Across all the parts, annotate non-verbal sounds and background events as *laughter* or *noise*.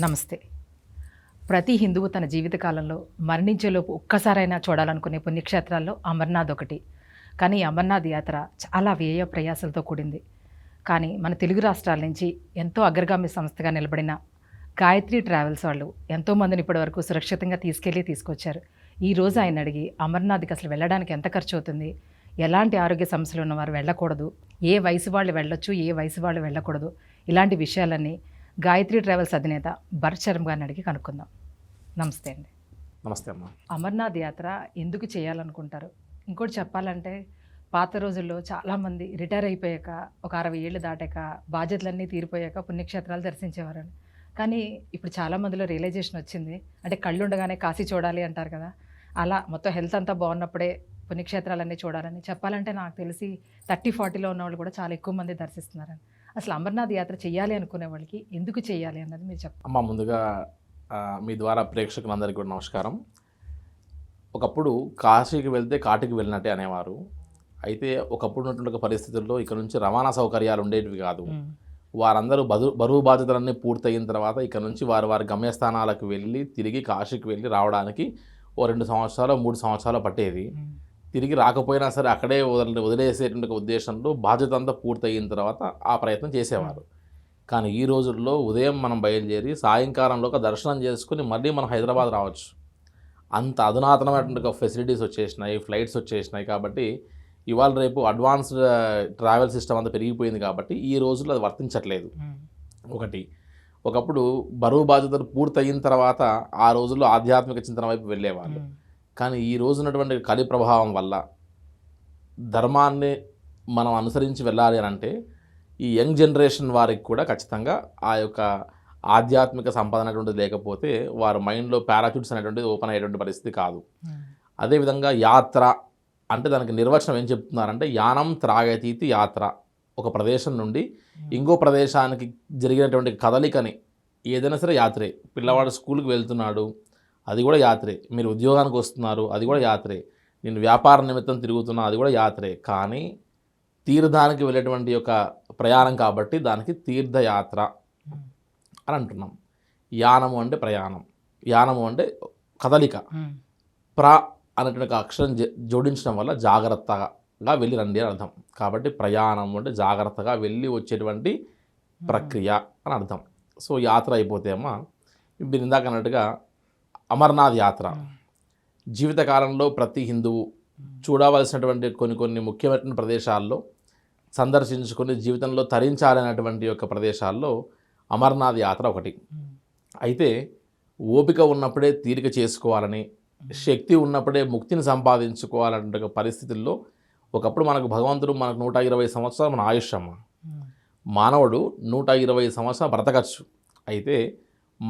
నమస్తే. ప్రతి హిందువు తన జీవితకాలంలో మరణించేలోపు ఒక్కసారైనా చూడాలనుకునే పుణ్యక్షేత్రాల్లో అమర్నాథ్ ఒకటి. కానీ అమర్నాథ్ యాత్ర చాలా వ్యయ ప్రయాసాలతో కూడింది. కానీ మన తెలుగు రాష్ట్రాల నుంచి ఎంతో అగ్రగామి సంస్థగా నిలబడిన గాయత్రి ట్రావెల్స్ వాళ్ళు ఎంతోమందిని ఇప్పటివరకు సురక్షితంగా తీసుకెళ్ళి తీసుకొచ్చారు. ఈ రోజు ఆయన అడిగి అమర్నాథ్కి అసలు వెళ్ళడానికి ఎంత ఖర్చు అవుతుంది? ఎలాంటి ఆరోగ్య సమస్యలు ఉన్నవారు వెళ్ళకూడదు? ఏ వయసు వాళ్ళు వెళ్ళొచ్చు? ఏ వయసు వాళ్ళు వెళ్ళకూడదు? ఇలాంటి విషయాలన్నీ గాయత్రి ట్రావెల్స్ అధినేత భరత్ శర్మ గారిని అడిగి కనుక్కుందాం. నమస్తే అండి. నమస్తే అమ్మ. అమర్నాథ్ యాత్ర ఎందుకు చేయాలనుకుంటారు? ఇంకోటి చెప్పాలంటే పాత రోజుల్లో చాలామంది రిటైర్ అయిపోయాక ఒక అరవై ఏళ్ళు దాటాక బాధ్యతలన్నీ తీరిపోయాక పుణ్యక్షేత్రాలు దర్శించేవారని. కానీ ఇప్పుడు చాలా మందిలో రియలైజేషన్ వచ్చింది. అంటే కళ్ళు ఉండగానే కాశీ చూడాలి అంటారు కదా. అలా మొత్తం హెల్త్ అంతా బాగున్నప్పుడే పుణ్యక్షేత్రాలన్నీ చూడాలని చెప్పాలంటే నాకు తెలిసి థర్టీ ఫార్టీలో ఉన్న వాళ్ళు కూడా చాలా ఎక్కువ మంది దర్శిస్తున్నారని. అసలు అమర్నాథ్ యాత్ర చేయాలి అనుకునే వాళ్ళకి ఎందుకు చేయాలి అన్నది మీరు చెప్పండి. అమ్మ ముందుగా మీ ద్వారా ప్రేక్షకులందరికీ కూడా నమస్కారం. ఒకప్పుడు కాశీకి వెళ్తే కాటికి వెళ్ళినట్టే అనేవారు. అయితే ఒకప్పుడు ఉన్నటువంటి పరిస్థితుల్లో ఇక్కడ నుంచి రవాణా సౌకర్యాలు ఉండేటివి కాదు. వారందరూ బదు బరువు బాధ్యతలన్నీ పూర్తయిన తర్వాత ఇక్కడ నుంచి వారి వారి గమ్యస్థానాలకు వెళ్ళి తిరిగి కాశీకి వెళ్ళి రావడానికి ఓ రెండు సంవత్సరాలు మూడు సంవత్సరాలు పట్టేది. తిరిగి రాకపోయినా సరే అక్కడే వదిలే వదిలేసేటువంటి ఉద్దేశంలో బాధ్యత అంతా పూర్తయిన తర్వాత ఆ ప్రయత్నం చేసేవారు. కానీ ఈ రోజుల్లో ఉదయం మనం బయలుదేరి సాయంకాలంలో ఒక దర్శనం చేసుకుని మళ్ళీ మనం హైదరాబాద్ రావచ్చు. అంత అధునాతనమైనటువంటి ఫెసిలిటీస్ వచ్చేసినాయి ఫ్లైట్స్ వచ్చేసినాయి కాబట్టి ఇవాళ రేపు అడ్వాన్స్డ్ ట్రావెల్ సిస్టమ్ అంతా పెరిగిపోయింది కాబట్టి ఈ రోజుల్లో అది వర్తించట్లేదు. ఒకటి ఒకప్పుడు బరువు బాధ్యతలు పూర్తయిన తర్వాత ఆ రోజుల్లో ఆధ్యాత్మిక చింతన వైపు వెళ్ళేవాళ్ళు. కానీ ఈ రోజు ఉన్నటువంటి కలి ప్రభావం వల్ల ధర్మాన్ని మనం అనుసరించి వెళ్ళాలి అని అంటే ఈ యంగ్ జనరేషన్ వారికి కూడా ఖచ్చితంగా ఆ యొక్క ఆధ్యాత్మిక సంపద అనేటువంటిది లేకపోతే వారి మైండ్లో పారాచూట్స్ అనేటువంటిది ఓపెన్ అయ్యేటువంటి పరిస్థితి కాదు. అదేవిధంగా యాత్ర అంటే దానికి నిర్వచనం ఏం చెప్తున్నారంటే యానం త్రాగతీతి యాత్ర ఒక ప్రదేశం నుండి ఇంకో ప్రదేశానికి జరిగినటువంటి కదలికని ఏదైనా సరే యాత్రే. పిల్లవాడు స్కూల్కి వెళ్తున్నాడు అది కూడా యాత్రే. మీరు ఉద్యోగానికి వస్తున్నారు అది కూడా యాత్రే. నేను వ్యాపార నిమిత్తం తిరుగుతున్నా అది కూడా యాత్రే. కానీ తీర్థానికి వెళ్ళేటువంటి యొక్క ప్రయాణం కాబట్టి దానికి తీర్థయాత్ర అని అంటున్నాం. యానము అంటే ప్రయాణం. యానము అంటే కదలిక. ప్ర అనేటువంటి అక్షరం జ- జోడించడం వల్ల జాగ్రత్తగా వెళ్ళి రండి అని అర్థం. కాబట్టి ప్రయాణం అంటే జాగ్రత్తగా వెళ్ళి వచ్చేటువంటి ప్రక్రియ అని అర్థం. సో యాత్ర అయిపోతే అమ్మ మీరు ఇందాక అన్నట్టుగా అమర్నాథ్ యాత్ర. జీవితకాలంలో ప్రతి హిందువు చూడవలసినటువంటి కొన్ని కొన్ని ముఖ్యమైన ప్రదేశాల్లో సందర్శించుకొని జీవితంలో తరించాలనేటువంటి యొక్క ప్రదేశాల్లో అమర్నాథ్ యాత్ర ఒకటి. అయితే ఓపిక ఉన్నప్పుడే తీరిక చేసుకోవాలని శక్తి ఉన్నప్పుడే ముక్తిని సంపాదించుకోవాలంటే పరిస్థితుల్లో ఒకప్పుడు మనకు భగవంతుడు మనకు నూట ఇరవై సంవత్సరాలు మన ఆయుష్ అమ్మ మానవుడు నూట ఇరవై సంవత్సరాలు బ్రతకచ్చు. అయితే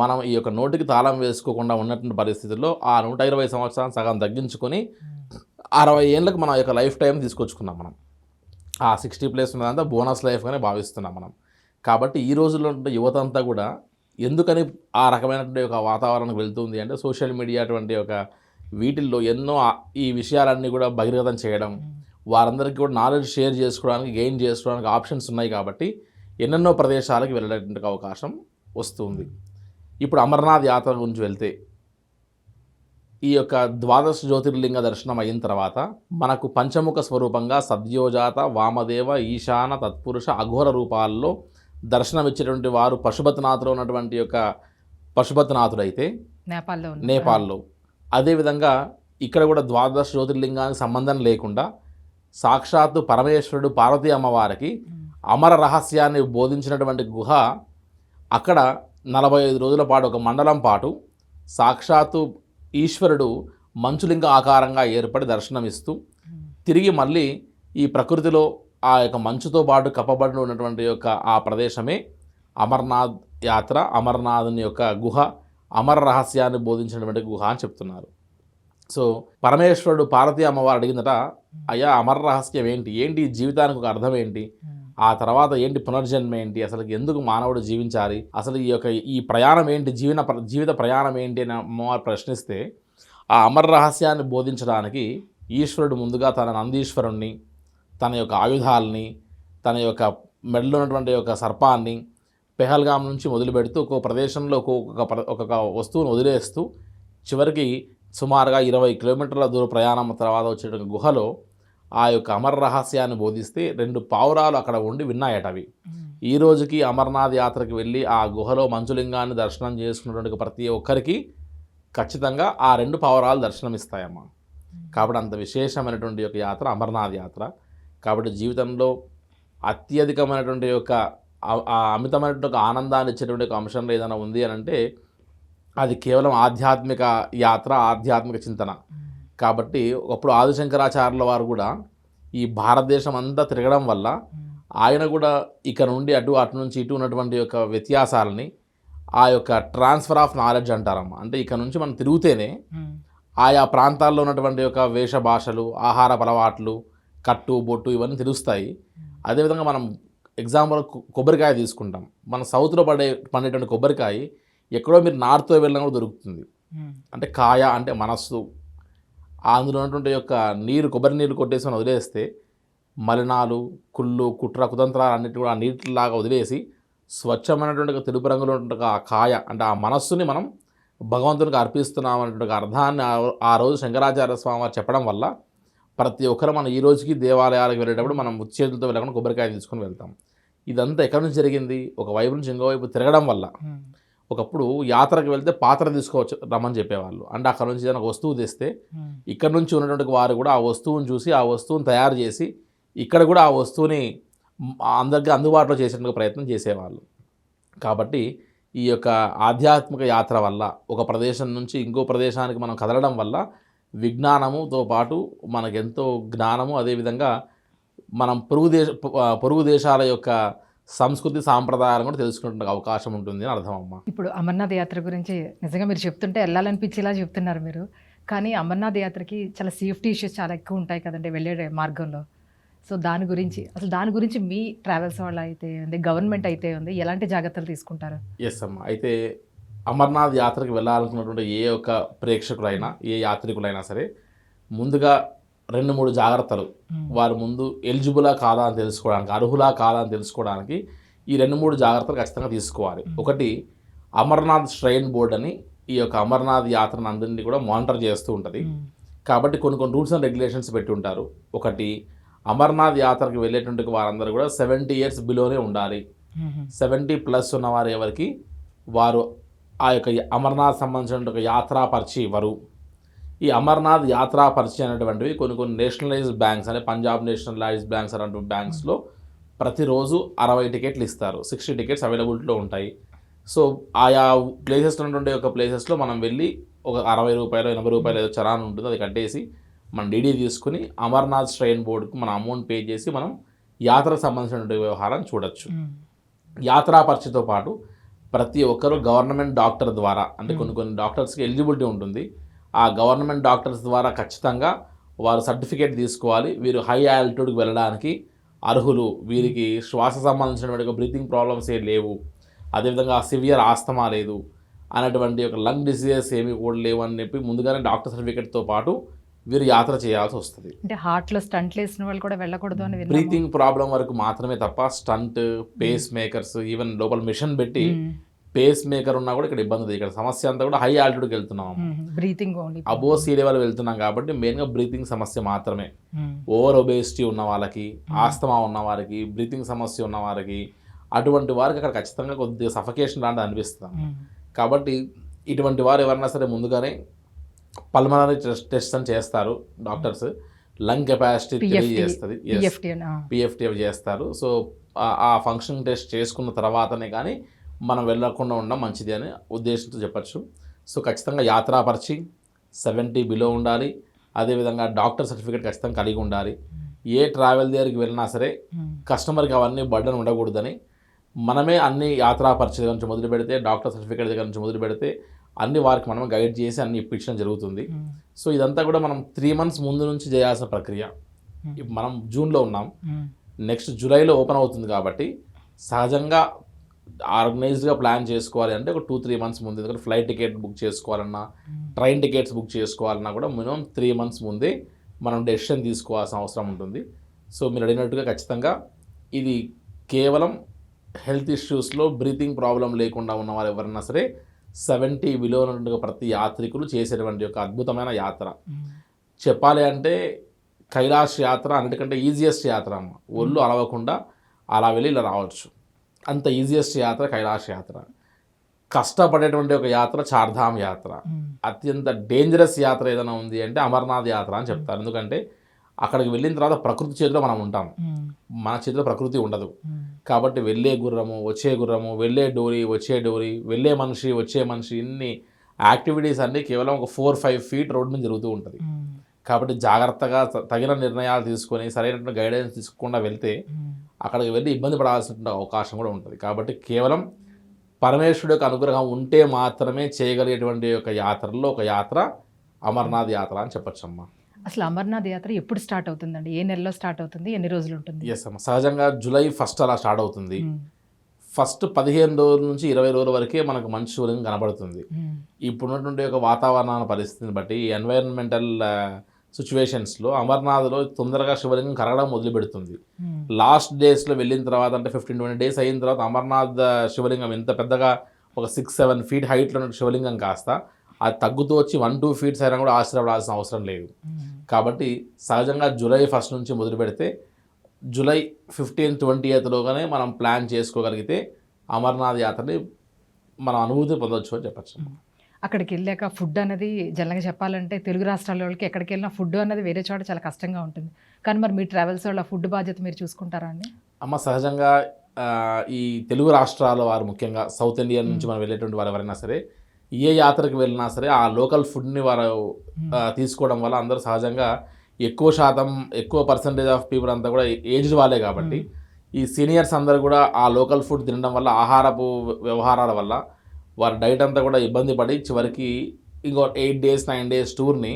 మనం ఈ యొక్క నోటికి తాళం వేసుకోకుండా ఉన్నటువంటి పరిస్థితుల్లో ఆ నూట ఇరవై సంవత్సరాలు సగం తగ్గించుకొని అరవై ఏళ్ళకి మన యొక్క లైఫ్ టైం తీసుకొచ్చుకున్నాం మనం. ఆ సిక్స్టీ ప్లేస్ ఉన్నదంతా బోనస్ లైఫ్గానే భావిస్తున్నాం మనం. కాబట్టి ఈ రోజుల్లో ఉన్న యువత అంతా కూడా ఎందుకని ఆ రకమైనటువంటి ఒక వాతావరణం వెళ్తుంది అంటే సోషల్ మీడియా అటువంటి ఒక వీటిల్లో ఎన్నో ఈ విషయాలన్నీ కూడా బహిర్గతం చేయడం వారందరికీ కూడా నాలెడ్జ్ షేర్ చేసుకోవడానికి గెయిన్ చేసుకోవడానికి ఆప్షన్స్ ఉన్నాయి కాబట్టి ఎన్నెన్నో ప్రదేశాలకు వెళ్ళడానికి అవకాశం వస్తుంది. ఇప్పుడు అమర్నాథ్ యాత్ర గురించి వెళ్తే ఈ యొక్క ద్వాదశ జ్యోతిర్లింగ దర్శనం అయిన తర్వాత మనకు పంచముఖ స్వరూపంగా సద్యోజాత వామదేవ ఈశాన తత్పురుష అఘోర రూపాల్లో దర్శనమిచ్చేటువంటి వారు పశుపతినాథులో ఉన్నటువంటి యొక్క పశుపతినాథుడు అయితే నేపాల్లో నేపాల్లో. అదేవిధంగా ఇక్కడ కూడా ద్వాదశ జ్యోతిర్లింగానికి సంబంధం లేకుండా సాక్షాత్తు పరమేశ్వరుడు పార్వతీ అమ్మవారికి అమర రహస్యాన్ని బోధించినటువంటి గుహ అక్కడ నలభై ఐదు రోజుల పాటు ఒక మండలం పాటు సాక్షాత్తు ఈశ్వరుడు మంచులింగ ఆకారంగా ఏర్పడి దర్శనమిస్తూ తిరిగి మళ్ళీ ఈ ప్రకృతిలో ఆ యొక్క మంచుతో పాటు కప్పబడి ఉన్నటువంటి యొక్క ఆ ప్రదేశమే అమర్నాథ్ యాత్ర అమర్నాథుని యొక్క గుహ అమర రహస్యాన్ని బోధించినటువంటి గుహ అని చెప్తున్నారు. సో పరమేశ్వరుడు పార్వతీ అమ్మవారు అడిగిందట అయ్యా అమర రహస్యం ఏంటి? ఏంటి? జీవితానికి ఒక అర్థం ఏంటి? ఆ తర్వాత ఏంటి పునర్జన్మ ఏంటి? అసలు ఎందుకు మానవుడు జీవించాలి? అసలు ఈ యొక్క ఈ ప్రయాణం ఏంటి? జీవన జీవిత ప్రయాణం ఏంటి అని అమ్మవారు ప్రశ్నిస్తే ఆ అమర రహస్యాన్ని బోధించడానికి ఈశ్వరుడు ముందుగా తన నందీశ్వరుణ్ణి తన యొక్క ఆయుధాలని తన యొక్క మెడలో ఉన్నటువంటి యొక్క సర్పాన్ని పెహల్గాం నుంచి మొదలు పెడుతూ ఒక్కొక్క ప్రదేశంలో ఒక్కొక్క ప్ర- ఒక్కొక్క వస్తువును వదిలేస్తూ చివరికి సుమారుగా ఇరవై కిలోమీటర్ల దూర ప్రయాణం తర్వాత వచ్చేటువంటి గుహలో ఆ యొక్క అమర రహస్యాన్ని బోధిస్తే రెండు పావురాలు అక్కడ ఉండి విన్నాయట అవి. ఈ రోజుకి అమర్నాథ్ యాత్రకు వెళ్ళి ఆ గుహలో మంచులింగాన్ని దర్శనం చేసుకున్నటువంటి ప్రతి ఒక్కరికి ఖచ్చితంగా ఆ రెండు పావురాలు దర్శనమిస్తాయమ్మ. కాబట్టి అంత విశేషమైనటువంటి యొక్క యాత్ర అమర్నాథ్ యాత్ర. కాబట్టి జీవితంలో అత్యధికమైనటువంటి యొక్క ఆ అమితమైనటువంటి ఒక ఆనందాన్ని ఇచ్చేటువంటి ఒక అంశంలో ఏదైనా ఉంది అని అంటే అది కేవలం ఆధ్యాత్మిక యాత్ర ఆధ్యాత్మిక చింతన. కాబట్టి ఒకప్పుడు ఆదిశంకరాచార్యుల వారు కూడా ఈ భారతదేశం అంతా తిరగడం వల్ల ఆయన కూడా ఇక్కడ నుండి అటు అటు నుంచి ఇటు ఉన్నటువంటి యొక్క వ్యత్యాసాలని ఆ యొక్క ట్రాన్స్ఫర్ ఆఫ్ నాలెడ్జ్ అంటారమ్మా. అంటే ఇక్కడ నుంచి మనం తిరుగుతేనే ఆయా ప్రాంతాల్లో ఉన్నటువంటి యొక్క వేష భాషలు ఆహార అలవాట్లు కట్టు బొట్టు ఇవన్నీ తెలుస్తాయి. అదేవిధంగా మనం ఎగ్జాంపుల్ కొబ్బరికాయ తీసుకుంటాం. మన సౌత్లో పడే పండేటువంటి కొబ్బరికాయ ఎక్కడో మీరు నార్త్లో వెళ్ళినా కూడా దొరుకుతుంది. అంటే కాయ అంటే మనస్సు అందులో ఉన్నటువంటి యొక్క నీరు కొబ్బరి నీరు కొట్టేసి వదిలేస్తే మలినాలు కుళ్ళు కుట్ర కుతంత్రాలు అన్నిటి కూడా ఆ నీటిలాగా వదిలేసి స్వచ్ఛమైనటువంటి తెలుపు రంగులో ఉన్నటువంటి ఆ కాయ అంటే ఆ మనస్సుని మనం భగవంతునికి అర్పిస్తున్నాం అనేటువంటి అర్థాన్ని ఆ- ఆ రోజు శంకరాచార్య స్వామి వారు చెప్పడం వల్ల ప్రతి ఒక్కరు మనం ఈ రోజుకి దేవాలయాలకు వెళ్ళేటప్పుడు మనం చేతులతో వెళ్ళకుండా కొబ్బరికాయ తీసుకొని వెళ్తాం. ఇదంతా ఎక్కడి నుంచి జరిగింది? ఒక వైపు నుంచి ఇంకో వైపు తిరగడం వల్ల. ఒకప్పుడు యాత్రకు వెళ్తే పాత్ర తీసుకోవచ్చు రమ్మని చెప్పేవాళ్ళు. అంటే అక్కడ నుంచి ఏదైనా ఒక వస్తువు తెస్తే ఇక్కడ నుంచి ఉన్నటువంటి వారు కూడా ఆ వస్తువుని చూసి ఆ వస్తువుని తయారు చేసి ఇక్కడ కూడా ఆ వస్తువుని అందరికీ అందుబాటులో చేసేందుకు ప్రయత్నం చేసేవాళ్ళు. కాబట్టి ఈ యొక్క ఆధ్యాత్మిక యాత్ర వల్ల ఒక ప్రదేశం నుంచి ఇంకో ప్రదేశానికి మనం కదలడం వల్ల విజ్ఞానముతో పాటు మనకెంతో జ్ఞానము అదేవిధంగా మనం పొరుగు దేశ పొరుగు దేశాల యొక్క సంస్కృతి సాంప్రదాయాలను కూడా తెలుసుకునే అవకాశం ఉంటుంది అని అర్థం అమ్మ. ఇప్పుడు అమర్నాథ్ యాత్ర గురించి నిజంగా మీరు చెప్తుంటే వెళ్ళాలనిపించేలా చెప్తున్నారు మీరు. కానీ అమర్నాథ్ యాత్రకి చాలా సేఫ్టీ ఇష్యూస్ చాలా ఎక్కువ ఉంటాయి కదండి వెళ్ళే మార్గంలో. సో దాని గురించి అసలు దాని గురించి మీ ట్రావెల్స్ వాళ్ళు అయితే ఉంది గవర్నమెంట్ అయితే ఉంది ఎలాంటి జాగ్రత్తలు తీసుకుంటారు? ఎస్ అమ్మ. అయితే అమర్నాథ్ యాత్రకు వెళ్ళాలనుకున్నటువంటి ఏ ఒక్క ప్రేక్షకులైనా ఏ యాత్రికులైనా సరే ముందుగా రెండు మూడు జాగ్రత్తలు. వారు ముందు ఎలిజిబులా కాదా అని తెలుసుకోవడానికి అర్హులా కాదా అని తెలుసుకోవడానికి ఈ రెండు మూడు జాగ్రత్తలు ఖచ్చితంగా తీసుకోవాలి. ఒకటి అమర్నాథ్ శ్రైన్ బోర్డ్ అని ఈ యొక్క అమర్నాథ్ యాత్రను అందరినీ కూడా మానిటర్ చేస్తూ ఉంటుంది. కాబట్టి కొన్ని కొన్ని రూల్స్ అండ్ రెగ్యులేషన్స్ పెట్టి ఉంటారు. ఒకటి అమర్నాథ్ యాత్రకు వెళ్ళేటువంటి వారందరూ కూడా సెవెంటీ ఇయర్స్ బిలోనే ఉండాలి. సెవెంటీ ప్లస్ ఉన్నవారు ఎవరికి? వారు ఆ యొక్క అమర్నాథ్ సంబంధించిన ఒక యాత్రా పర్చి ఇవ్వరు. ఈ అమర్నాథ్ యాత్రా పర్చి అనేటువంటివి కొన్ని కొన్ని నేషనలైజ్డ్ బ్యాంక్స్ అంటే పంజాబ్ నేషనలైజ్డ్ బ్యాంక్స్ అనేటువంటి బ్యాంక్స్లో ప్రతిరోజు అరవై టికెట్లు ఇస్తారు. సిక్స్టీ టికెట్స్ అవైలబిలిటీలో ఉంటాయి. సో ఆయా ప్లేసెస్ ఉన్నటువంటి ఒక ప్లేసెస్లో మనం వెళ్ళి ఒక అరవై రూపాయలు ఎనభై రూపాయలు ఏదో చరాన్ ఉంటుంది అది కట్టేసి మనం డీడీ తీసుకుని అమర్నాథ్ శ్రైన్ బోర్డుకు మనం అమౌంట్ పే చేసి మనం యాత్రకు సంబంధించిన వ్యవహారాన్ని చూడొచ్చు. యాత్రా పరీక్షతో పాటు ప్రతి ఒక్కరూ గవర్నమెంట్ డాక్టర్ ద్వారా అంటే కొన్ని కొన్ని డాక్టర్స్కి ఎలిజిబిలిటీ ఉంటుంది. ఆ గవర్నమెంట్ డాక్టర్స్ ద్వారా ఖచ్చితంగా వారు సర్టిఫికేట్ తీసుకోవాలి. వీరు హై ఆల్టిట్యూడ్కి వెళ్ళడానికి అర్హులు. వీరికి శ్వాస సంబంధించినటువంటి బ్రీతింగ్ ప్రాబ్లమ్స్ ఏ లేవు. అదేవిధంగా సివియర్ ఆస్తమా లేదు. అనేటువంటి ఒక లంగ్ డిసీజెస్ ఏమి కూడా లేవు అని చెప్పి ముందుగానే డాక్టర్ సర్టిఫికేట్తో పాటు వీరు యాత్ర చేయాల్సి వస్తుంది. అంటే హార్ట్లో స్టంట్లు వేసిన వాళ్ళు కూడా వెళ్ళకూడదు అని. బ్రీతింగ్ ప్రాబ్లం వరకు మాత్రమే తప్ప స్టంట్ పేస్ మేకర్స్ ఈవెన్ లోపల మిషన్ పెట్టి. పేస్ మేకర్ ఉన్నా కూడా ఇక్కడ ఇబ్బంది ఉంది ఇక్కడ సమస్య అంతా కూడా హై ఆల్టిట్యూడ్కి వెళ్తున్నాం. Breathing only above sea level వెళ్తున్నాం కాబట్టి మెయిన్గా బ్రీతింగ్ సమస్య మాత్రమే. ఓవర్ ఒబేసిటీ ఉన్న వాళ్ళకి ఆస్తమా ఉన్న వారికి బ్రీతింగ్ సమస్య ఉన్న వారికి అటువంటి వారికి అక్కడ ఖచ్చితంగా కొద్దిగా సఫకేషన్ లాంటిది అనిపిస్తుంది. కాబట్టి ఇటువంటి వారు ఎవరైనా సరే ముందుగానే పల్మనరీ టెస్ట్ టెస్ట్ అని చేస్తారు డాక్టర్స్ లంగ్ కెపాసిటీ. తెలియజేస్తుంది. పిఎఫ్టీ చేస్తారు సో ఆ ఫంక్షన్ టెస్ట్ చేసుకున్న తర్వాతనే కానీ మనం వెళ్ళకుండా ఉండడం మంచిది అని ఉద్దేశంతో చెప్పచ్చు. సో ఖచ్చితంగా యాత్రాపరిచి సెవెంటీ బిలో ఉండాలి. అదేవిధంగా డాక్టర్ సర్టిఫికేట్ ఖచ్చితంగా కలిగి ఉండాలి. ఏ ట్రావెల్ దగ్గరికి వెళ్ళినా సరే మ్మ్. కస్టమర్కి అవన్నీ బర్డన్ ఉండకూడదని మనమే అన్ని యాత్రా పరిచయ దగ్గర నుంచి మొదలు పెడితే డాక్టర్ సర్టిఫికేట్ దగ్గర నుంచి మొదలు పెడితే అన్ని వారికి మనం గైడ్ చేసి అన్ని ఇప్పించడం జరుగుతుంది. మ్మ్. సో ఇదంతా కూడా మనం త్రీ మంత్స్ ముందు నుంచి చేయాల్సిన ప్రక్రియ. ఇప్పుడు మనం జూన్లో ఉన్నాం. నెక్స్ట్ జూలైలో ఓపెన్ అవుతుంది కాబట్టి సహజంగా ఆర్గనైజ్డ్గా ప్లాన్ చేసుకోవాలి అంటే ఒక టూ త్రీ మంత్స్ ముందు. ఎందుకంటే ఫ్లైట్ టికెట్ బుక్ చేసుకోవాలన్నా ట్రైన్ టికెట్స్ బుక్ చేసుకోవాలన్నా కూడా మినిమం త్రీ మంత్స్ ముందే మనం డెసిషన్ తీసుకోవాల్సిన అవసరం ఉంటుంది. సో మీరు అడిగినట్టుగా ఖచ్చితంగా ఇది కేవలం హెల్త్ ఇష్యూస్లో బ్రీతింగ్ ప్రాబ్లం లేకుండా ఉన్నవారు ఎవరైనా సరే సెవెంటీ ఉన్నటువంటి ప్రతి యాత్రికులు చేసేటువంటి ఒక అద్భుతమైన యాత్ర. చెప్పాలి అంటే కైలాష్ యాత్ర అన్నిటికంటే ఈజియెస్ట్ యాత్ర అమ్మ. ఒళ్ళు అలవకుండా అలా వెళ్ళి ఇలా రావచ్చు. అంత ఈజియెస్ట్ యాత్ర కైలాష్ యాత్ర. కష్టపడేటువంటి ఒక యాత్ర చార్ధామ్ యాత్ర. అత్యంత డేంజరస్ యాత్ర ఏదైనా ఉంది అంటే అమర్నాథ్ యాత్ర అని చెప్తారు. ఎందుకంటే అక్కడికి వెళ్ళిన తర్వాత ప్రకృతి చేతిలో మనం ఉంటాం. మన చేతిలో ప్రకృతి ఉండదు. కాబట్టి వెళ్ళే గుర్రము వచ్చే గుర్రము వెళ్ళే డోరీ వచ్చే డోరీ వెళ్ళే మనిషి వచ్చే మనిషి ఇన్ని యాక్టివిటీస్ అన్నీ కేవలం ఒక ఫోర్ ఫైవ్ ఫీట్ రోడ్ మీద జరుగుతూ ఉంటుంది. కాబట్టి జాగ్రత్తగా తగిన నిర్ణయాలు తీసుకొని సరైనటువంటి గైడెన్స్ తీసుకోకుండా వెళ్తే అక్కడికి వెళ్ళి ఇబ్బంది పడాల్సిన అవకాశం కూడా ఉంటుంది. కాబట్టి కేవలం పరమేశ్వరుడు యొక్క అనుగ్రహం ఉంటే మాత్రమే చేయగలిగేటువంటి ఒక యాత్రలో ఒక యాత్ర అమర్నాథ్ యాత్ర అని చెప్పొచ్చమ్మా. అసలు అమర్నాథ్ యాత్ర ఎప్పుడు స్టార్ట్ అవుతుందండి? ఏ నెలలో స్టార్ట్ అవుతుంది? ఎన్ని రోజులు ఉంటుంది? ఎస్ అమ్మ. సహజంగా జూలై ఫస్ట్ అలా స్టార్ట్ అవుతుంది. ఫస్ట్ పదిహేను రోజుల నుంచి ఇరవై రోజుల వరకే మనకు మంచు సూర్యం కనబడుతుంది. ఇప్పుడున్నటువంటి ఒక వాతావరణ పరిస్థితిని బట్టి ఎన్వైరన్మెంటల్ సిచ్యువేషన్స్లో అమర్నాథ్లో తొందరగా శివలింగం కరగడం మొదలు పెడుతుంది మ్మ్. లాస్ట్ డేస్లో వెళ్ళిన తర్వాత అంటే ఫిఫ్టీన్ ట్వంటీ డేస్ అయిన తర్వాత అమర్నాథ్ శివలింగం ఎంత పెద్దగా ఒక సిక్స్ సెవెన్ ఫీట్ హైట్లో ఉన్న శివలింగం కాస్త అది తగ్గుతూ వచ్చి వన్ టూ ఫీట్స్ అయినా కూడా ఆశ్చర్యపడాల్సిన అవసరం లేదు. కాబట్టి సహజంగా జూలై ఫస్ట్ నుంచి మొదలు పెడితే జూలై ఫిఫ్టీన్ ట్వంటీ ఎయిత్లోగానే మనం ప్లాన్ చేసుకోగలిగితే అమర్నాథ్ యాత్రని మనం అనుభూతి పొందొచ్చు అని చెప్పచ్చు అక్కడికి వెళ్ళాక ఫుడ్ అనేది జనరల్గా చెప్పాలంటే తెలుగు రాష్ట్రాల వాళ్ళకి ఎక్కడికి వెళ్ళినా ఫుడ్ అనేది వేరే చోట చాలా కష్టంగా ఉంటుంది. కానీ మరి మీ ట్రావెల్స్ వాళ్ళ ఫుడ్ బాధ్యత మీరు చూసుకుంటారా అండి? అమ్మ సహజంగా ఈ తెలుగు రాష్ట్రాల వారు ముఖ్యంగా సౌత్ ఇండియా నుంచి మనం వెళ్ళేటువంటి వారు ఎవరైనా సరే ఏ యాత్రకు వెళ్ళినా సరే ఆ లోకల్ ఫుడ్ని వారు తీసుకోవడం వల్ల అందరూ సహజంగా ఎక్కువ శాతం ఎక్కువ పర్సంటేజ్ ఆఫ్ పీపుల్ అంతా కూడా ఏజ్డ్ వాళ్ళే కాబట్టి ఈ సీనియర్స్ అందరూ కూడా ఆ లోకల్ ఫుడ్ తినడం వల్ల ఆహారపు వ్యవహారాల వల్ల వారి డైట్ అంతా కూడా ఇబ్బంది పడి చివరికి ఇంకో ఎయిట్ డేస్ నైన్ డేస్ టూర్ని.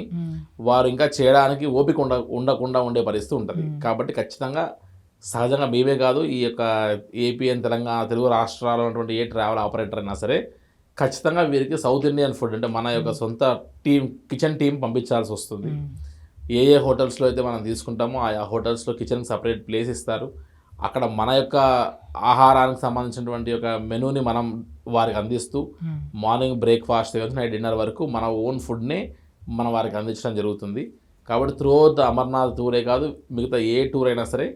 వారు ఇంకా చేయడానికి ఓపిక ఉండ ఉండకుండా ఉండే పరిస్థితి ఉంటుంది. కాబట్టి ఖచ్చితంగా సహజంగా మేమే కాదు ఈ యొక్క ఏపీ అండ్ తెలంగాణ తెలుగు రాష్ట్రాల్లో ఉన్నటువంటి ఏ ట్రావెల్ ఆపరేటర్ అయినా సరే ఖచ్చితంగా వీరికి సౌత్ ఇండియన్ ఫుడ్ అంటే మన యొక్క సొంత టీం కిచెన్ టీం పంపించాల్సి వస్తుంది. ఏ ఏ హోటల్స్లో అయితే మనం తీసుకుంటామో ఆయా హోటల్స్లో కిచెన్కి సపరేట్ ప్లేస్ ఇస్తారు అక్కడ మన యొక్క ఆహారానికి సంబంధించినటువంటి ఒక మెనూని మనం వారికి అందిస్తూ మ్మ్. మార్నింగ్ బ్రేక్ఫాస్ట్ దగ్గర నైట్ డిన్నర్ వరకు మన ఓన్ ఫుడ్నే మనం వారికి అందించడం జరుగుతుంది కాబట్టి త్రూ ద అమర్నాథ్ టూరే కాదు మిగతా ఏ టూర్ అయినా సరే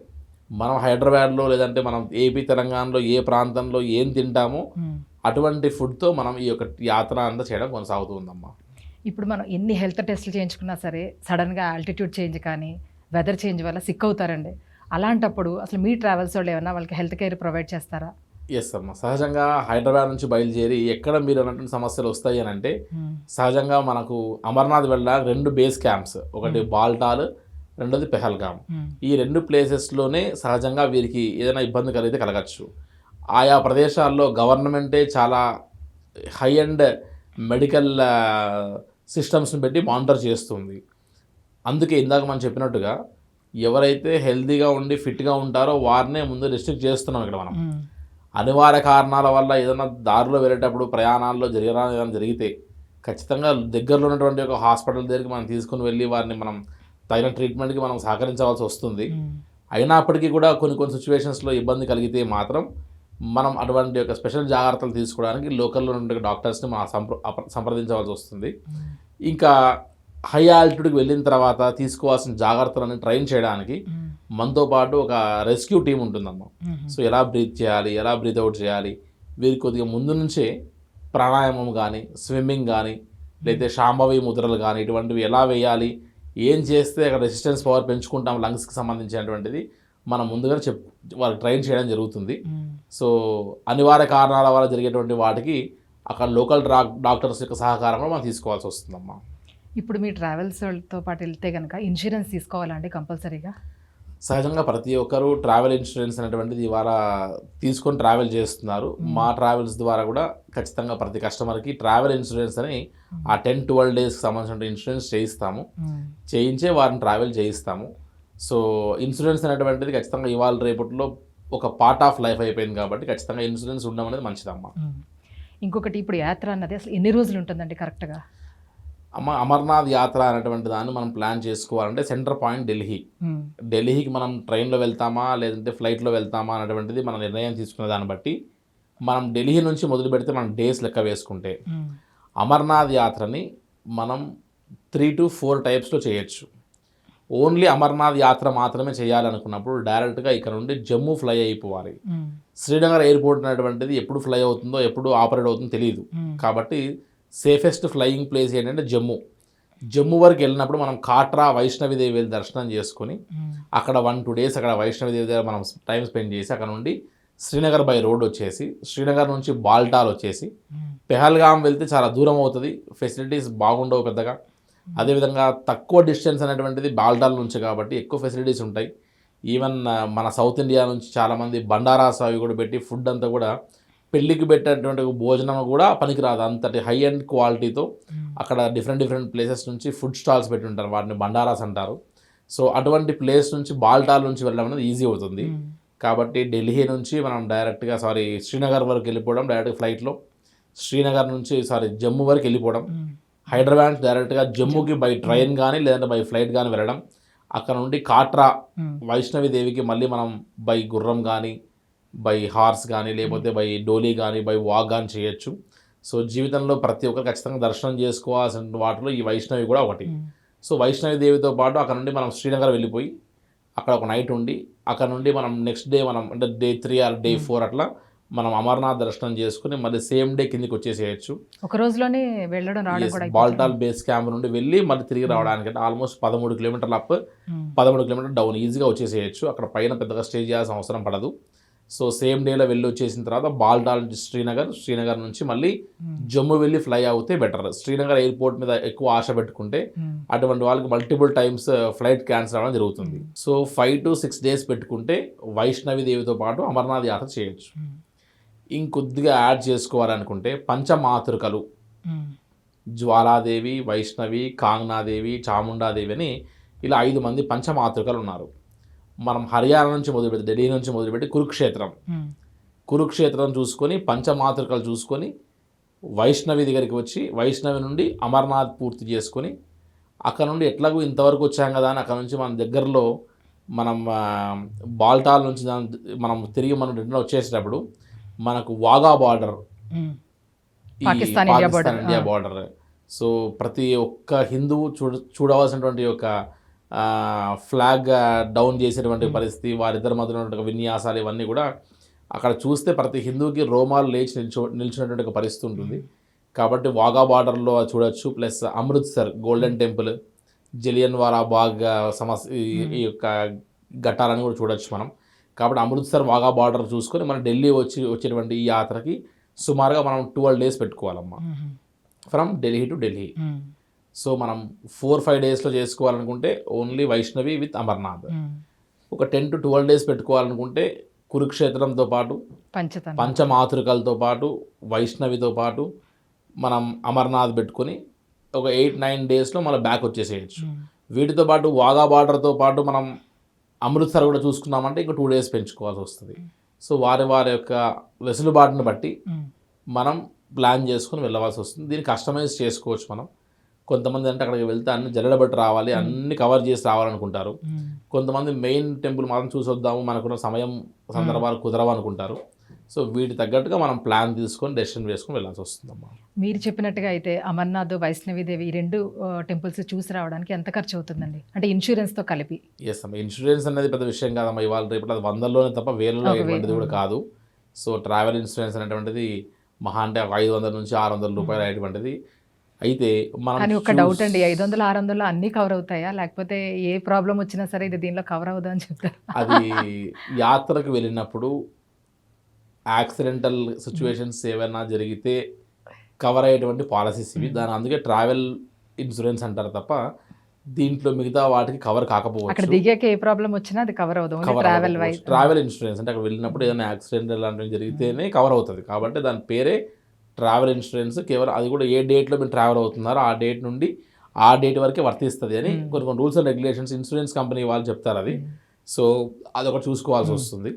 మనం హైదరాబాద్లో లేదంటే మనం ఏపీ తెలంగాణలో ఏ ప్రాంతంలో ఏం తింటామో మ్మ్. అటువంటి ఫుడ్తో మనం ఈ యొక్క యాత్ర అంతా చేయడం కొనసాగుతూ ఉందమ్మా ఇప్పుడు మనం ఎన్ని హెల్త్ టెస్ట్లు చేయించుకున్నా సరే సడన్గా ఆల్టిట్యూడ్ చేంజ్ కానీ వెదర్ చేంజ్ వల్ల సిక్ అవుతారండి అలాంటప్పుడు అసలు మీ ట్రావెల్స్ వాళ్ళు ఏమన్నా వాళ్ళకి హెల్త్ కేర్ ప్రొవైడ్ చేస్తారా? ఎస్ అమ్మా సహజంగా హైదరాబాద్ నుంచి బయలుదేరి ఎక్కడ మీరు అన్నటువంటి సమస్యలు వస్తాయి అని అంటే మ్మ్. సహజంగా మనకు అమర్నాథ్ వెళ్ళడానికి రెండు బేస్ క్యాంప్స్ ఒకటి బాల్టాల్ రెండోది పెహల్గామ్ మ్మ్. ఈ రెండు ప్లేసెస్లోనే సహజంగా వీరికి ఏదైనా ఇబ్బంది కలిగితే కలగచ్చు. ఆయా ప్రదేశాల్లో గవర్నమెంటే చాలా హై అండ్ మెడికల్ సిస్టమ్స్ని పెట్టి మానిటర్ చేస్తుంది. అందుకే ఇందాక మనం చెప్పినట్టుగా ఎవరైతే హెల్తీగా ఉండి ఫిట్గా ఉంటారో వారినే ముందు రిస్ట్రిక్ట్ చేస్తున్నాం ఇక్కడ మనం. అనివార్య కారణాల వల్ల ఏదైనా దారిలో వెళ్ళేటప్పుడు ప్రయాణాల్లో జరిగినా ఏదైనా జరిగితే ఖచ్చితంగా దగ్గరలో ఉన్నటువంటి ఒక హాస్పిటల్ దగ్గరికి మనం తీసుకుని వెళ్ళి వారిని మనం తగిన ట్రీట్మెంట్కి మనం సహకరించవలసి వస్తుంది. అయినప్పటికీ కూడా కొన్ని కొన్ని సిచ్యువేషన్స్లో ఇబ్బంది కలిగితే మాత్రం మనం అటువంటి ఒక స్పెషల్ జాగ్రత్తలు తీసుకోవడానికి లోకల్లో ఉండే డాక్టర్స్ని మనం సంప్రదించవలసి వస్తుంది. ఇంకా హై ఆల్టిట్యూడ్కి వెళ్ళిన తర్వాత తీసుకోవాల్సిన జాగ్రత్తలను ట్రైన్ చేయడానికి. మనతో పాటు ఒక రెస్క్యూ టీం ఉంటుందమ్మా మ్మ్. సో ఎలా బ్రీత్ చేయాలి ఎలా బ్రీత్ అవుట్ చేయాలి వీరికి కొద్దిగా ముందు నుంచే ప్రాణాయామం కానీ స్విమ్మింగ్ కానీ లేకపోతే శాంభవి ముద్రలు కానీ ఇటువంటివి ఎలా వేయాలి ఏం చేస్తే అక్కడ రెసిస్టెన్స్ పవర్ పెంచుకుంటాం లంగ్స్కి సంబంధించినటువంటిది మనం ముందుగా చెప్ వాళ్ళకి ట్రైన్ చేయడం జరుగుతుంది. సో అనివార్య కారణాల వల్ల జరిగేటువంటి వాటికి అక్కడ లోకల్ డాక్ డాక్టర్స్ యొక్క సహకారం కూడా మనం తీసుకోవాల్సి వస్తుందమ్మా ఇప్పుడు మీ ట్రావెల్స్ వాళ్ళతో పాటు వెళ్తే కనుక ఇన్సూరెన్స్ తీసుకోవాలండి కంపల్సరీగా? సహజంగా ప్రతి ఒక్కరూ ట్రావెల్ ఇన్సూరెన్స్ అనేటువంటిది ఇవాళ తీసుకొని ట్రావెల్ చేస్తున్నారు. మా ట్రావెల్స్ ద్వారా కూడా ఖచ్చితంగా ప్రతి కస్టమర్కి ట్రావెల్ ఇన్సూరెన్స్ అని ఆ టెన్ ట్వెల్వ్ డేస్కి సంబంధించిన ఇన్సూరెన్స్ చేయిస్తాము. చేయించే వారిని ట్రావెల్ చేయిస్తాము. సో ఇన్సూరెన్స్ అనేటువంటిది ఖచ్చితంగా ఇవాళ రేపట్లో ఒక పార్ట్ ఆఫ్ లైఫ్ అయిపోయింది కాబట్టి ఖచ్చితంగా ఇన్సూరెన్స్ ఉండడం అనేది మంచిదమ్మా. మ్మ్. ఇంకొకటి ఇప్పుడు యాత్ర అన్నది అసలు ఎన్ని రోజులు ఉంటుందండి కరెక్ట్గా అమ అమర్నాథ్ యాత్ర అనేటువంటి దాన్ని మనం ప్లాన్ చేసుకోవాలంటే సెంటర్ పాయింట్ ఢిల్లీ ఢిల్లీకి మనం ట్రైన్లో వెళ్తామా లేదంటే ఫ్లైట్లో వెళ్తామా అనేటువంటిది మన నిర్ణయం తీసుకునే దాన్ని బట్టి మనం ఢిల్లీ నుంచి మొదలు పెడితే మనం డేస్ లెక్క వేసుకుంటే అమర్నాథ్ యాత్రని మనం త్రీ టు ఫోర్ టైప్స్లో చేయొచ్చు. ఓన్లీ అమర్నాథ్ యాత్ర మాత్రమే చేయాలనుకున్నప్పుడు డైరెక్ట్గా ఇక్కడ నుండి జమ్మూ ఫ్లై అయిపోవాలి. శ్రీనగర్ ఎయిర్పోర్ట్ అనేటువంటిది ఎప్పుడు ఫ్లై అవుతుందో ఎప్పుడు ఆపరేట్ అవుతుందో తెలియదు కాబట్టి సేఫెస్ట్ ఫ్లయింగ్ ప్లేస్ ఏంటంటే జమ్మూ. జమ్మూ వరకు వెళ్ళినప్పుడు మనం కాట్రా వైష్ణవి దేవి వెళ్ళి దర్శనం చేసుకొని ఉమ్, అక్కడ వన్ టూ డేస్ అక్కడ వైష్ణవి దేవి దగ్గర మనం టైం స్పెండ్ చేసి అక్కడ నుండి శ్రీనగర్ బై రోడ్ వచ్చేసి శ్రీనగర్ నుంచి బాల్టాల్ వచ్చేసి ఉమ్, పెహల్గాం వెళ్తే చాలా దూరం అవుతుంది. ఫెసిలిటీస్ బాగుండవు పెద్దగా. అదేవిధంగా తక్కువ డిస్టెన్స్ అనేటువంటిది బాల్టాల్ నుంచి కాబట్టి ఎక్కువ ఫెసిలిటీస్ ఉంటాయి. ఈవెన్ మన సౌత్ ఇండియా నుంచి చాలామంది బండారాస్ అవి కూడా పెట్టి ఫుడ్ అంతా కూడా పెళ్ళికి పెట్టేటువంటి భోజనం కూడా పనికిరాదు. అంతటి హై అండ్ క్వాలిటీతో అక్కడ డిఫరెంట్ డిఫరెంట్ ప్లేసెస్ నుంచి ఫుడ్ స్టాల్స్ పెట్టి ఉంటారు. వాటిని బండారాస్ అంటారు. సో అటువంటి ప్లేస్ నుంచి బాల్టాల్ నుంచి వెళ్ళడం అనేది ఈజీ అవుతుంది. కాబట్టి ఢిల్లీ నుంచి మనం డైరెక్ట్గా సారీ శ్రీనగర్ వరకు వెళ్ళిపోవడం డైరెక్ట్ ఫ్లైట్లో శ్రీనగర్ నుంచి సారీ జమ్మూ వరకు వెళ్ళిపోవడం. హైదరాబాద్ డైరెక్ట్గా జమ్మూకి బై ట్రైన్ కానీ లేదంటే బై ఫ్లైట్ కానీ వెళ్ళడం. అక్కడ నుండి కాట్రా వైష్ణవి దేవికి మళ్ళీ మనం బై గుర్రం కానీ బై హార్స్ కానీ లేకపోతే బై డోలీ కానీ బై వాక్ కానీ చేయొచ్చు. సో జీవితంలో ప్రతి ఒక్కరు ఖచ్చితంగా దర్శనం చేసుకోవాల్సిన వాటిలో ఈ వైష్ణవి కూడా ఒకటి. సో వైష్ణవి దేవితో పాటు అక్కడ నుండి మనం శ్రీనగర్ వెళ్ళిపోయి అక్కడ ఒక నైట్ ఉండి అక్కడ నుండి మనం నెక్స్ట్ డే మనం అంటే day three or day four అట్లా మనం అమర్నాథ్ దర్శనం చేసుకుని మళ్ళీ సేమ్ డే కిందికి వచ్చేసేయచ్చు. ఒక రోజులోనే వెళ్ళడం. బాల్టాల్ బేస్ క్యాంప్ నుండి వెళ్ళి మళ్ళీ తిరిగి రావడానికి అంటే ఆల్మోస్ట్ పదమూడు కిలోమీటర్లు అప్ ఉమ్, పదమూడు కిలోమీటర్ డౌన్ ఈజీగా వచ్చేసేయచ్చు. అక్కడ పైన పెద్దగా స్టే చేయాల్సిన అవసరం పడదు. సో సేమ్ డేలో వెళ్ళి వచ్చేసిన తర్వాత బాల్టాల్ నుంచి శ్రీనగర్ శ్రీనగర్ నుంచి మళ్ళీ ఉమ్, జమ్మూ వెళ్ళి ఫ్లై అవుతే బెటర్ శ్రీనగర్ ఎయిర్పోర్ట్ మీద ఎక్కువ ఆశ పెట్టుకుంటే ఉమ్, అటువంటి వాళ్ళకి మల్టిపుల్ టైమ్స్ ఫ్లైట్ క్యాన్సిల్ అవ్వడం జరుగుతుంది. So five to six days పెట్టుకుంటే వైష్ణవి దేవితో పాటు అమర్నాథ్ యాత్ర చేయొచ్చు. ఉమ్, ఇంకొద్దిగా యాడ్ చేసుకోవాలనుకుంటే పంచమాతృకలు. జ్వాలాదేవి వైష్ణవి కాంగ్నాదేవి చాముండాదేవి అని ఇలా ఐదు మంది పంచమాతృకలు ఉన్నారు. మనం హర్యానా నుంచి మొదలుపెట్టి ఢిల్లీ నుంచి మొదలుపెట్టి కురుక్షేత్రం. కురుక్షేత్రం చూసుకొని పంచమాతృకలు చూసుకొని వైష్ణవి దగ్గరికి వచ్చి వైష్ణవి నుండి అమర్నాథ్ పూర్తి చేసుకొని అక్కడ నుండి ఎట్లాగో ఇంతవరకు వచ్చాం కదా అని అక్కడ నుంచి మన దగ్గరలో మనం బాల్టాల్ నుంచి మనం తిరిగి మనం రిటర్న్ వచ్చేసేటప్పుడు మనకు Wagah border. Pakistan India. Border. So ప్రతి ఒక్క హిందువు చూడ చూడవలసినటువంటి ఒక ఫ్లాగ్ డౌన్ చేసేటువంటి పరిస్థితి వారిద్దరి మధ్య ఉన్నటువంటి విన్యాసాలు ఇవన్నీ కూడా అక్కడ చూస్తే ప్రతి హిందువుకి రోమాలు లేచి నిల్చో నిల్చున్నటువంటి ఒక పరిస్థితి ఉంటుంది. కాబట్టి వాగా బార్డర్లో చూడొచ్చు. Plus Amritsar golden temple Jallianwala Bagh సమస్య ఈ- ఈ యొక్క ఘట్టాలను కూడా చూడొచ్చు మనం. కాబట్టి అమృత్సర్ వాగా బార్డర్ చూసుకొని మనం ఢిల్లీ వచ్చి వచ్చేటువంటి ఈ యాత్రకి సుమారుగా మనం twelve days పెట్టుకోవాలమ్మా. From Delhi to Delhi. So మనం ఫోర్ ఫైవ్ డేస్లో చేసుకోవాలనుకుంటే ఓన్లీ వైష్ణవి విత్ అమర్నాథ్ ఒక టెన్ టు ట్వెల్వ్ డేస్ పెట్టుకోవాలనుకుంటే కురుక్షేత్రంతో పాటు పంచమాతృకలతో పాటు వైష్ణవితో పాటు మనం అమర్నాథ్ పెట్టుకొని ఒక ఎయిట్ నైన్ డేస్లో మనం బ్యాక్ వచ్చేసేయచ్చు. ఉమ్, వీటితో పాటు వాగా బార్డర్తో పాటు మనం అమృత్సర్ కూడా చూసుకున్నామంటే ఇంకా టూ డేస్ పెంచుకోవాల్సి వస్తుంది. సో వారి వారి యొక్క వెసులుబాటును బట్టి ఉమ్, మనం ప్లాన్ చేసుకుని వెళ్ళవలసి వస్తుంది. దీన్ని కస్టమైజ్ చేసుకోవచ్చు మనం. కొంతమంది అంటే అక్కడికి వెళ్తే అన్ని జల్లడబట్టి రావాలి అన్ని కవర్ చేసి రావాలనుకుంటారు. కొంతమంది మెయిన్ టెంపుల్ మాత్రం చూసి వద్దాము మనకున్న సమయం సందర్భాలు కుదరవు అనుకుంటారు. సో వీటి తగ్గట్టుగా మనం ప్లాన్ తీసుకొని డెసిషన్ వేసుకొని వెళ్ళాల్సి వస్తుందమ్మా. మీరు చెప్పినట్టుగా అయితే అమర్నాథ్ వైష్ణవిదేవి ఈ రెండు టెంపుల్స్ చూసి రావడానికి ఎంత ఖర్చు అవుతుందండి? అంటే ఇన్సూరెన్స్తో కలిపి. ఎస్ అమ్మా ఇన్సూరెన్స్ అనేది పెద్ద విషయం కాదమ్మా. ఇవాళ రేపు అది వందల్లోనే తప్ప వేలలో ఎటువంటిది కూడా కాదు. సో ట్రావెల్ ఇన్సూరెన్స్ అనేటువంటిది మహా అంటే ఒక ఐదు వందల నుంచి ఆరు వందల రూపాయలు అనేటువంటిది అయితే మనం ఒక డౌట్ అండి ఐదు వందలు ఆరు వందలు అన్నీ కవర్ అవుతాయా? లేకపోతే ఏ ప్రాబ్లం వచ్చినా సరే ఇది దీనిలో కవర్ అవ్వదు అని చెప్తారు? అది *laughs* యాత్రకు వెళ్ళినప్పుడు యాక్సిడెంటల్ సిచ్యువేషన్స్ ఏమైనా జరిగితే కవర్ అయ్యేటువంటి పాలసీస్ ఇవి. దాని అందుకే ట్రావెల్ ఇన్సూరెన్స్ అంటారు తప్ప దీంట్లో మిగతా వాటికి కవర్ అక్కడ కాకపోవచ్చు దిగాక ఏ ప్రాబ్లం వచ్చినా అది cover only travel travel insurance అంటే అక్కడ వెళ్ళినప్పుడు ఏదైనా యాక్సిడెంట్ లాంటివి జరిగితేనే కవర్ అవుతుంది. కాబట్టి దాని పేరే ట్రావెల్ ఇన్సూరెన్స్ కేవలం అది కూడా ఏ డేట్లో మీరు ట్రావెల్ అవుతున్నారో ఆ డేట్ నుండి ఆ డేట్ వరకే వర్తిస్తుంది అని. కొన్ని కొన్ని rules and regulations insurance company వాళ్ళు చెప్తారు అది. సో అదొకటి చూసుకోవాల్సి వస్తుంది.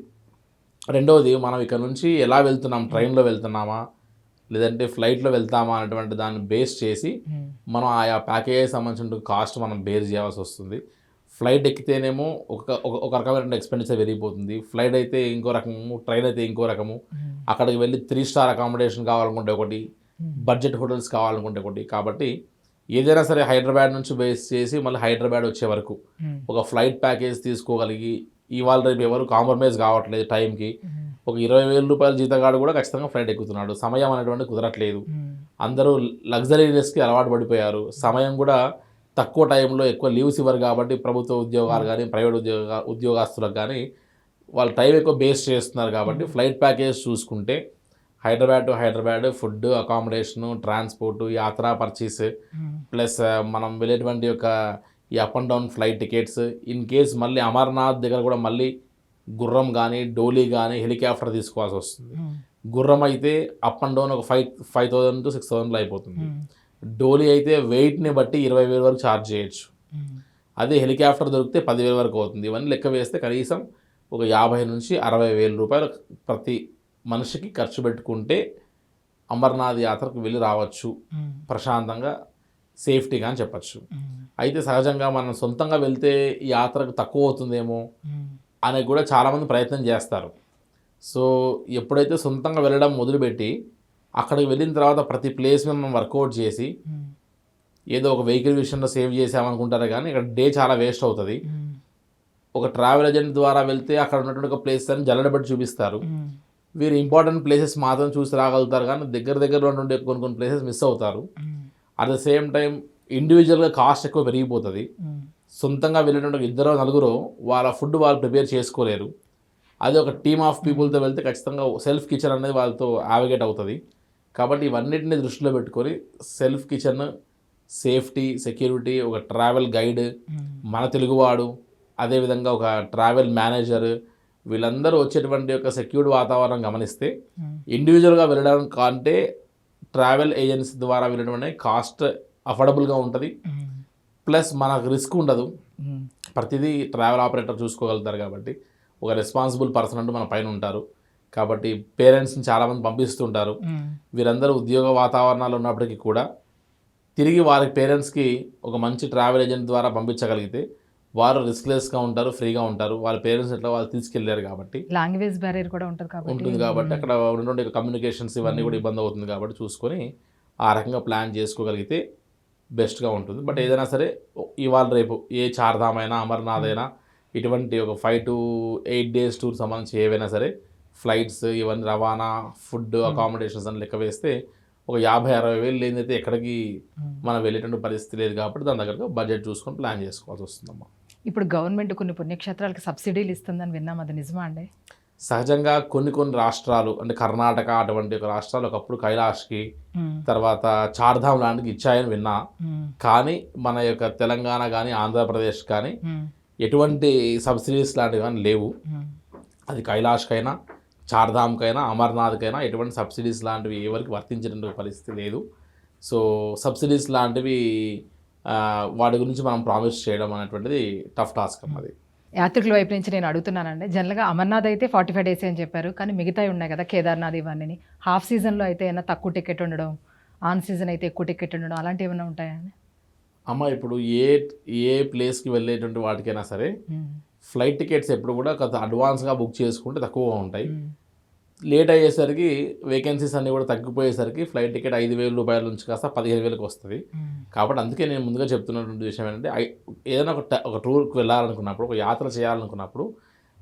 రెండవది మనం ఇక్కడ నుంచి ఎలా వెళ్తున్నాం? ట్రైన్లో వెళ్తున్నామా? లేదంటే ఫ్లైట్లో వెళ్తామా అనేటువంటి దాన్ని బేస్ చేసి మనం ఆయా ప్యాకేజ్ సంబంధించిన కాస్ట్ మనం బేర్ చేయాల్సి వస్తుంది. ఫ్లైట్ ఎక్కితేనేమో ఒక ఒక- ఒక రకమైన ఎక్స్పెండిచర్ పెరిగిపోతుంది. ఫ్లైట్ అయితే ఇంకో రకము ట్రైన్ అయితే ఇంకో రకము. అక్కడికి వెళ్ళి త్రీ స్టార్ అకామిడేషన్ కావాలనుకుంటే ఒకటి బడ్జెట్ హోటల్స్ కావాలనుకుంటే ఒకటి. కాబట్టి ఏదైనా సరే హైదరాబాద్ నుంచి బేస్ చేసి మళ్ళీ హైదరాబాద్ వచ్చే వరకు ఒక ఫ్లైట్ ప్యాకేజ్ తీసుకోగలిగి ఇవాళ రేపు ఎవరు కాంప్రమైజ్ కావట్లేదు టైంకి ఒక ఇరవై వేల రూపాయల జీతగాడు కూడా ఖచ్చితంగా ఫ్లైట్ ఎక్కుతున్నాడు. సమయం అనేటువంటి కుదరట్లేదు. అందరూ లగ్జరీనెస్కి అలవాటు పడిపోయారు. సమయం కూడా తక్కువ టైంలో ఎక్కువ లీవ్స్ ఇవ్వరు కాబట్టి ప్రభుత్వ ఉద్యోగాలు కానీ ప్రైవేట్ ఉద్యోగ ఉద్యోగస్తులకు కానీ వాళ్ళ టైం ఎక్కువ బేస్ చేస్తున్నారు కాబట్టి ఫ్లైట్ ప్యాకేజ్ చూసుకుంటే Hyderabad to Hyderabad food accommodation transport యాత్ర పర్చేస్ ప్లస్ ఆ, మనం వెళ్ళేటువంటి యొక్క ఈ up and down flight tickets in case మళ్ళీ అమర్నాథ్ దగ్గర కూడా మళ్ళీ గుర్రం కానీ డోలీ కానీ హెలికాప్టర్ తీసుకోవాల్సి వస్తుంది. గుర్రం అయితే అప్ అండ్ డౌన్ ఒక five five thousand to six థౌసండ్లో అయిపోతుంది. డోలీ అయితే వెయిట్ని బట్టి ఇరవై వేల వరకు ఛార్జ్ చేయొచ్చు. అదే హెలికాప్టర్ దొరికితే పదివేల వరకు అవుతుంది. ఇవన్నీ లెక్క వేస్తే కనీసం ఒక యాభై నుంచి అరవై వేల రూపాయలు ప్రతి మనిషికి ఖర్చు పెట్టుకుంటే అమర్నాథ్ యాత్రకు వెళ్ళి రావచ్చు. ప్రశాంతంగా సేఫ్టీగా అని చెప్పచ్చు. అయితే సహజంగా మనం సొంతంగా వెళ్తే ఈ యాత్రకు తక్కువ అవుతుందేమో అని కూడా చాలామంది ప్రయత్నం చేస్తారు. సో ఎప్పుడైతే సొంతంగా వెళ్ళడం మొదలుపెట్టి అక్కడికి వెళ్ళిన తర్వాత ప్రతి ప్లేస్ మనం వర్కౌట్ చేసి ఏదో ఒక వెహికల్ విషయంలో సేవ్ చేసామనుకుంటారు కానీ ఇక్కడ డే చాలా వేస్ట్ అవుతుంది. ఒక ట్రావెల్ ఏజెంట్ ద్వారా వెళ్తే అక్కడ ఉన్నటువంటి ఒక ప్లేస్ అని జల్లడబట్టి చూపిస్తారు. వీరు ఇంపార్టెంట్ ప్లేసెస్ మాత్రం చూసి రాగలుగుతారు కానీ దగ్గర దగ్గరలో ఉండే కొన్ని కొన్ని ప్లేసెస్ మిస్ అవుతారు. అట్ ద సేమ్ టైం ఇండివిజువల్గా కాస్ట్ ఎక్కువ పెరిగిపోతుంది. సొంతంగా వెళ్ళినటువంటి ఇద్దరు నలుగురు వాళ్ళ ఫుడ్ వాళ్ళు ప్రిపేర్ చేసుకోలేరు. అదే ఒక టీమ్ ఆఫ్ పీపుల్తో వెళ్తే ఖచ్చితంగా సెల్ఫ్ కిచెన్ అనేది వాళ్ళతో యావిగేట్ అవుతుంది. కాబట్టి ఇవన్నిటిని దృష్టిలో పెట్టుకొని సెల్ఫ్ కిచెన్ సేఫ్టీ సెక్యూరిటీ ఒక ట్రావెల్ గైడ్ మన తెలుగువాడు అదేవిధంగా ఒక ట్రావెల్ మేనేజర్ వీళ్ళందరూ వచ్చేటువంటి యొక్క సెక్యూర్డ్ వాతావరణం గమనిస్తే ఇండివిజువల్గా వెళ్ళడం కంటే ట్రావెల్ ఏజెన్సీ ద్వారా వెళ్ళడం అనేది కాస్ట్ అఫోర్డబుల్గా ఉంటుంది. ప్లస్ మనకు రిస్క్ ఉండదు. ప్రతిదీ ట్రావెల్ ఆపరేటర్ చూసుకోగలుగుతారు కాబట్టి ఒక రెస్పాన్సిబుల్ పర్సన్ అంటూ మన పైన ఉంటారు. కాబట్టి పేరెంట్స్ని చాలామంది పంపిస్తుంటారు. వీరందరూ ఉద్యోగ వాతావరణాలు ఉన్నప్పటికీ కూడా తిరిగి వారి పేరెంట్స్కి ఒక మంచి ట్రావెల్ ఏజెంట్ ద్వారా పంపించగలిగితే వారు రిస్క్లెస్గా ఉంటారు ఫ్రీగా ఉంటారు. వాళ్ళ పేరెంట్స్ ఎట్లా వాళ్ళు తీసుకెళ్ళారు కాబట్టి లాంగ్వేజ్ బ్యారియర్ కూడా ఉంటుంది కాబట్టి. ఉంటుంది కాబట్టి అక్కడ ఉన్నటువంటి కమ్యూనికేషన్స్ ఇవన్నీ కూడా ఇబ్బంది అవుతుంది కాబట్టి చూసుకొని ఆ రకంగా ప్లాన్ చేసుకోగలిగితే బెస్ట్గా ఉంటుంది. బట్ ఏదైనా సరే ఇవాళ రేపు ఏ చార్ధామ్ అయినా అమర్నాథ్ అయినా ఇటువంటి ఒక five to eight days tour సంబంధించి ఏవైనా సరే ఫ్లైట్స్ ఇవన్నీ రవాణా ఫుడ్ అకామిడేషన్స్ అని లెక్క వేస్తే ఒక యాభై అరవై వేలు లేనిదైతే ఎక్కడికి మనం వెళ్ళేటువంటి పరిస్థితి లేదు కాబట్టి దాని దగ్గర బడ్జెట్ చూసుకొని ప్లాన్ చేసుకోవాల్సి వస్తుందమ్మా. ఇప్పుడు గవర్నమెంట్ కొన్ని పుణ్యక్షేత్రాలకు సబ్సిడీలు ఇస్తుందని విన్నాం అది నిజమా అండి? సహజంగా కొన్ని కొన్ని రాష్ట్రాలు అంటే కర్ణాటక అటువంటి ఒక రాష్ట్రాలు ఒకప్పుడు కైలాష్కి తర్వాత చార్ధామ్ లాంటికి ఇచ్చాయని విన్నా. కానీ మన యొక్క తెలంగాణ కానీ ఆంధ్రప్రదేశ్ కానీ ఎటువంటి సబ్సిడీస్ లాంటివి కానీ లేవు. అది కైలాష్కైనా చార్ధామ్కైనా అమర్నాథ్కైనా ఎటువంటి సబ్సిడీస్ లాంటివి ఎవరికి వర్తించేటువంటి పరిస్థితి లేదు. సో సబ్సిడీస్ లాంటివి వాటి గురించి మనం ప్రామిస్ చేయడం అనేటువంటిది టఫ్ టాస్క్ అన్నది. యాత్రికుల వైపు నుంచి నేను అడుగుతున్నానండి. జనరల్గా అమర్నాథ్ అయితే ఫార్టీ ఫైవ్ డేస్ అని చెప్పారు. కానీ మిగతావి ఉన్నాయి కదా కేదార్నాథ్ ఇవన్నీ హాఫ్ సీజన్లో అయితే ఏమైనా తక్కువ టికెట్ ఉండడం ఆన్ సీజన్ అయితే ఎక్కువ టికెట్ ఉండడం అలాంటివి ఏమైనా ఉంటాయా అమ్మ ఇప్పుడు ఏ ఏ ప్లేస్కి వెళ్ళేటువంటి వాటికైనా సరే ఫ్లైట్ టికెట్స్ ఎప్పుడు కూడా కొంత అడ్వాన్స్గా బుక్ చేసుకుంటే తక్కువగా ఉంటాయి. లేట్ అయ్యేసరికి వేకెన్సీస్ అన్నీ కూడా తగ్గిపోయేసరికి ఫ్లైట్ టికెట్ ఐదు వేల రూపాయల నుంచి కాస్త పదిహేను వేలకు వస్తుంది. కాబట్టి అందుకే నేను ముందుగా చెప్తున్నటువంటి విషయం ఏంటంటే ఏదైనా ఒక ట- ఒక టూర్కి వెళ్ళాలనుకున్నప్పుడు ఒక యాత్ర చేయాలనుకున్నప్పుడు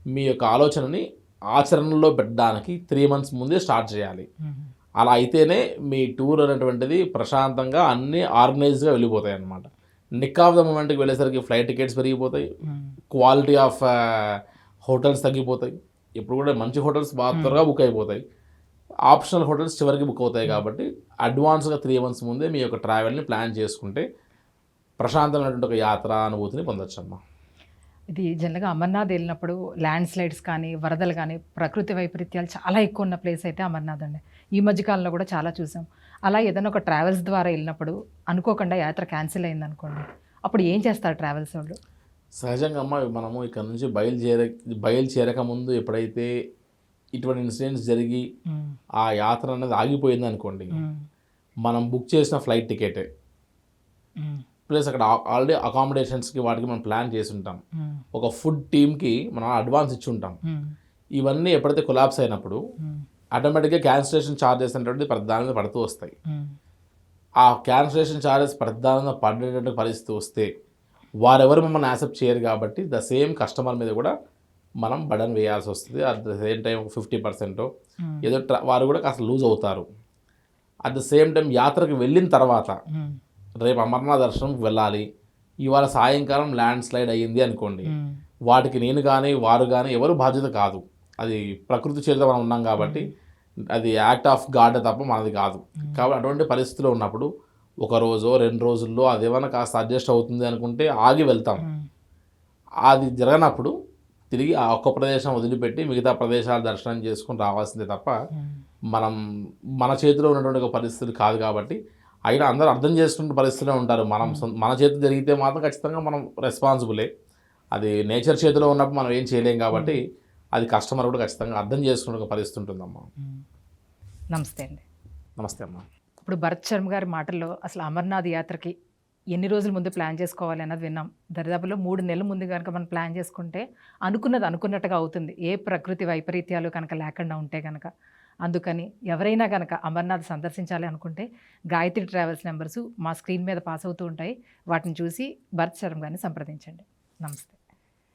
మీ యొక్క ఆలోచనని ఆచరణలో పెట్టడానికి త్రీ మంత్స్ ముందే స్టార్ట్ చేయాలి. అలా అయితేనే మీ టూర్ అనేటువంటిది ప్రశాంతంగా అన్నీ ఆర్గనైజ్గా వెళ్ళిపోతాయి అన్నమాట. నిక్ ఆఫ్ ద మూమెంట్కి వెళ్ళేసరికి ఫ్లైట్ టికెట్స్ పెరిగిపోతాయి. క్వాలిటీ ఆఫ్ హోటల్స్ తగ్గిపోతాయి. ఇప్పుడు కూడా మంచి హోటల్స్ బాగా త్వరగా బుక్ అయిపోతాయి. ఆప్షనల్ హోటల్స్ చివరికి బుక్ అవుతాయి కాబట్టి అడ్వాన్స్గా త్రీ మంత్స్ ముందే మీ యొక్క ట్రావెల్ని ప్లాన్ చేసుకుంటే ప్రశాంతమైనటువంటి ఒక యాత్ర అనుభూతిని పొందొచ్చు అమ్మా ఇది జనరల్గా అమర్నాథ్ వెళ్ళినప్పుడు ల్యాండ్ స్లైడ్స్ కానీ వరదలు కానీ ప్రకృతి వైపరీత్యాలు చాలా ఎక్కువ ఉన్న ప్లేస్ అయితే అమర్నాథ్ అండి. ఈ మధ్యకాలంలో కూడా చాలా చూసాం. అలా ఏదైనా ఒక ట్రావెల్స్ ద్వారా వెళ్ళినప్పుడు అనుకోకుండా యాత్ర క్యాన్సిల్ అయింది అనుకోండి అప్పుడు ఏం చేస్తారు ట్రావెల్స్ వాళ్ళు? సహజంగా అమ్మ మనము ఇక్కడ నుంచి బయలుదేర బయలుదేరక ముందు ఎప్పుడైతే ఇటువంటి ఇన్సిడెంట్స్ జరిగి ఆ యాత్ర అనేది ఆగిపోయింది అనుకోండి మనం బుక్ చేసిన ఫ్లైట్ టికెట్. ప్లస్ అక్కడ ఆల్రెడీ అకామిడేషన్స్కి వాటికి మనం ప్లాన్ చేసి ఉంటాం ఒక ఫుడ్ టీమ్కి మనం అడ్వాన్స్ ఇచ్చి ఉంటాం ఇవన్నీ ఎప్పుడైతే కొలాప్స్ అయినప్పుడు ఆటోమేటిక్గా క్యాన్సిలేషన్ ఛార్జెస్ అనేటువంటి ప్రధాన మీద పడుతూ వస్తాయి. ఉమ్, ఆ క్యాన్సిలేషన్ ఛార్జెస్ ప్రధానంగా పడేటట్టు పరిస్థితి వస్తే వారెవరు మమ్మల్ని యాక్సెప్ట్ చేయరు కాబట్టి ద సేమ్ కస్టమర్ మీద కూడా మనం బడన్ వేయాల్సి వస్తుంది. At the same time fifty percent um, ఏదో వారు కూడా కాస్త లూజ్ అవుతారు. అట్ ద సేమ్ టైం యాత్రకు వెళ్ళిన తర్వాత ఉమ్, రేపు అమర్నాథ్ దర్శనంకి వెళ్ళాలి. ఇవాళ సాయంకాలం ల్యాండ్ స్లైడ్ అయ్యింది అనుకోండి. వాటికి నేను కానీ వారు కానీ ఎవరు బాధ్యత కాదు. అది ప్రకృతి చేతిలో మనం ఉన్నాం కాబట్టి అది యాక్ట్ ఆఫ్ గాడ్ తప్ప మనది కాదు. కాబట్టి అటువంటి పరిస్థితిలో ఉన్నప్పుడు ఒక రోజు రెండు రోజుల్లో అదేమైనా కాస్త అడ్జస్ట్ అవుతుంది అనుకుంటే ఆగి వెళ్తాం. ఉమ్, అది జరగనప్పుడు తిరిగి ఆ ఒక్క ప్రదేశం వదిలిపెట్టి మిగతా ప్రదేశాలు దర్శనం చేసుకుని రావాల్సిందే తప్ప ఉమ్, మనం మన చేతిలో ఉన్నటువంటి ఒక పరిస్థితి కాదు కాబట్టి అయినా అందరూ అర్థం చేసుకునే పరిస్థితిలో ఉంటారు. మనం మన చేతి జరిగితే మాత్రం ఖచ్చితంగా మనం రెస్పాన్సిబులే అది నేచర్ చేతిలో ఉన్నప్పుడు మనం ఏం చేయలేం కాబట్టి అది కస్టమర్ కూడా ఖచ్చితంగా అర్థం చేసుకునే ఒక పరిస్థితి ఉంటుందమ్మా. నమస్తే అండి. నమస్తే అమ్మా. ఇప్పుడు భరత్ శర్మ గారి మాటల్లో అసలు అమర్నాథ్ యాత్రకి ఎన్ని రోజుల ముందు ప్లాన్ చేసుకోవాలి అన్నది విన్నాం. దరిదాపులో మూడు నెలల ముందు కనుక మనం ప్లాన్ చేసుకుంటే అనుకున్నది అనుకున్నట్టుగా అవుతుంది. ఏ ప్రకృతి వైపరీత్యాలు కనుక లేకుండా ఉంటే కనుక. అందుకని ఎవరైనా కనుక అమర్నాథ్ సందర్శించాలి అనుకుంటే గాయత్రి ట్రావెల్స్ నెంబర్స్ మా స్క్రీన్ మీద పాస్ అవుతూ ఉంటాయి. వాటిని చూసి భరత్ శర్మ గారిని సంప్రదించండి. నమస్తే.